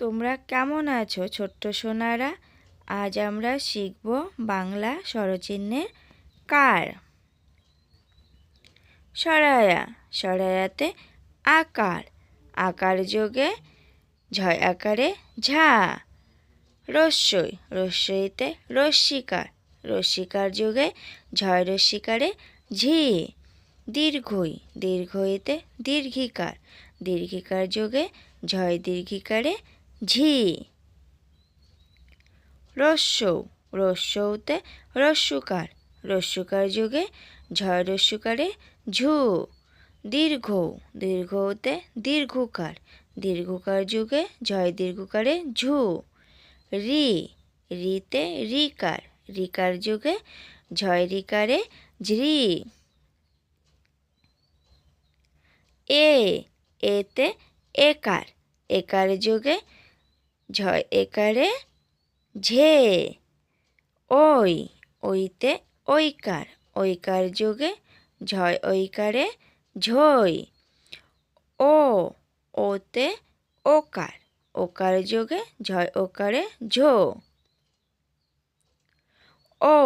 তোমরা কেমন আছো ছোট্ট সোনারা? আজ আমরা শিখব বাংলা স্বরচিহ্নের কার। সরায়া, সরায়াতে আকার। আকার যোগে, ঝয় আকারে ঝা। রস্যই, রস্যইতে রস্যিকার রস্যিকার যোগে, ঝয় রস্যিকারে ঝি। দীর্ঘই, দীর্ঘইতে দীর্ঘিকার। দীর্ঘিকার যোগে, ঝয় দীর্ঘিকারে ঝি। রস্যৌ রস্যৌতে রস্যুকার রস্যুকার যুগে ঝয় রস্যুকারে ঝু। দীর্ঘ, দীর্ঘতে দীর্ঘকার। দীর্ঘকার যুগে ঝয় দীর্ঘকারে ঝু। রি, রিতে রিকার। রিকার যুগে ঝয় রিকারে ঝ্রি এ, এতে একার। একার যুগে ঝয় একারে ঝে ওই, ওইতে ঐকার। ঐকার যোগে ঝয় ঐকারে ঝই। ও, ওতে ওকার। ওকার যোগে ঝয় ওকারে ঝো। ও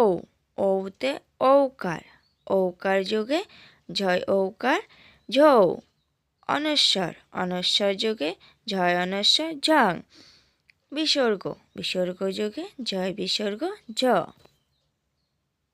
ওতে ঔকার। ঔকার যোগে ঝয় ঔকার ঝৌ। অনস্বর অনস্বর যোগে ঝয় অনস্বর ঝং। বিসর্গ। বিসর্গ যোগে জয় বিসর্গ জ।